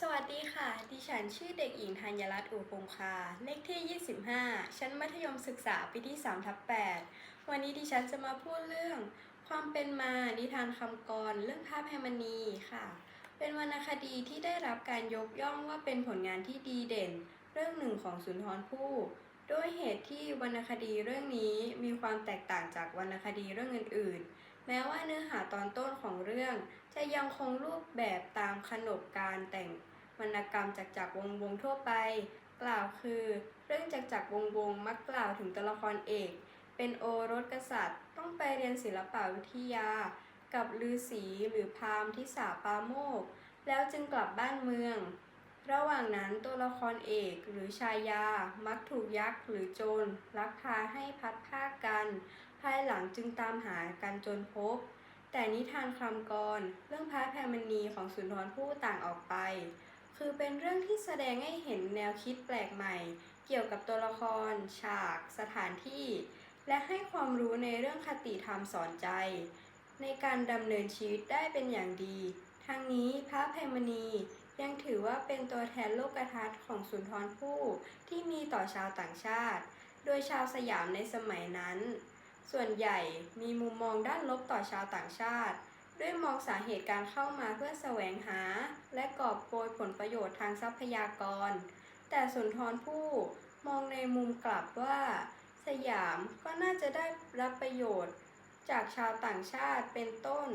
สวัสดีค่ะ ดิฉันชื่อเด็กหญิงธัญรัตน์อู่พงคา เลขที่ 25 ชั้นมัธยมศึกษาปีที่3ทับ8วันนี้ดิฉันจะมาพูดเรื่อง ความเป็นมา นิทานคำกร เรื่องพระแพรมณีค่ะ เป็นวรรณคดีที่ได้รับการยกย่องว่าเป็นผลงานที่ดีเด่น เรื่องหนึ่งของสุนทรภู่ด้วยเหตุที่วรรณคดีเรื่องนี้มีความแตกต่างจากวรรณคดีเรื่องอื่นๆ แม้ว่าเนื้อหาตอนต้นของเรื่อง จะยังคงรูปแบบตามขนบการแต่งวรรณกรรมจากจักรวงวงทั่วไป กล่าวคือ เรื่องจากจักรวงวงมักกล่าวถึงตัวละครเอก เป็นโอรสกษัตริย์ ต้องไปเรียนศิลปวิทยา กับฤาษีหรือพราหมณ์ที่สาปาโมก แล้วจึงกลับบ้านเมือง ระหว่างนั้นตัวละครเอกหรือชายา มักถูกยักษ์หรือโจรลักพาให้พัดภาคกัน ภายหลังจึงตามหากันจนพบ แต่นิทานคำกร เรื่องพระแพรมณีของสุนทรภู่ต่างออกไป คือเป็นเรื่องที่แสดงให้เห็นแนวคิดแปลกใหม่ เกี่ยวกับตัวละคร ฉาก สถานที่ และให้ความรู้ในเรื่องคติธรรมสอนใจ ในการดำเนินชีวิตได้เป็นอย่างดี ทั้งนี้พระแพรมณียังถือว่าเป็นตัวแทนโลกทัศน์ของสุนทรภู่ที่มีต่อชาวต่างชาติ โดยชาวสยามในสมัยนั้น ส่วนใหญ่มีมุมมองด้านลบต่อชาวต่างชาติ ด้วยมองสาเหตุการเข้ามาเพื่อแสวงหา และกอบโกยผลประโยชน์ทางทรัพยากร แต่สุนทรภู่มองในมุมกลับว่า สยามก็น่าจะได้รับประโยชน์ จากชาวต่างชาติเป็นต้น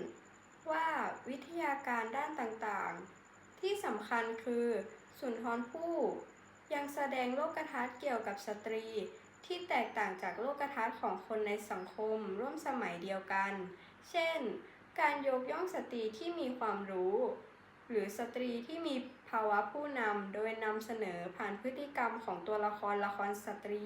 ว่าวิทยาการด้านต่างๆ ที่สำคัญคือสุนทรภู่ยังแสดงโลกทัศน์เกี่ยวกับสตรี ที่แตกต่างจากโลกทัศน์ของคนในสังคมร่วมสมัยเดียวกัน เช่น การยกย่องสตรีที่มีความรู้ หรือสตรีที่มีภาวะผู้นำโดยนำเสนอผ่านพฤติกรรมของตัวละครละครสตรี